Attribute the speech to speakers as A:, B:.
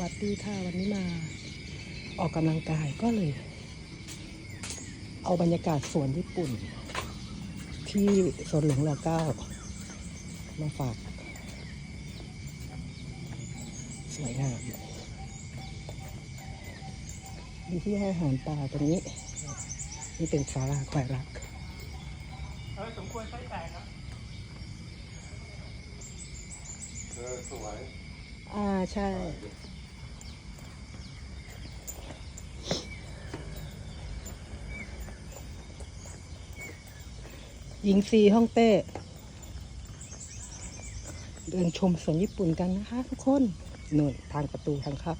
A: วัสดีค่ะวันนี้มาออกกำลังกายก็เลย เอาบรรยากาศสวนญี่ปุ่น ที่สวนหลวงรอเก้ามาฝาก สวยงามมีที่ให้อาหารปลาตรงนี้ นี่เป็นศาลาควายรัก
B: เออสมควรไส้แตกครับ
C: เออสวย
A: อ่า ใช่ หญิงซีฮ่องเต้ เดินชมสวนญี่ปุ่นกันนะคะทุกคนหน่นทางประตูทางเข้า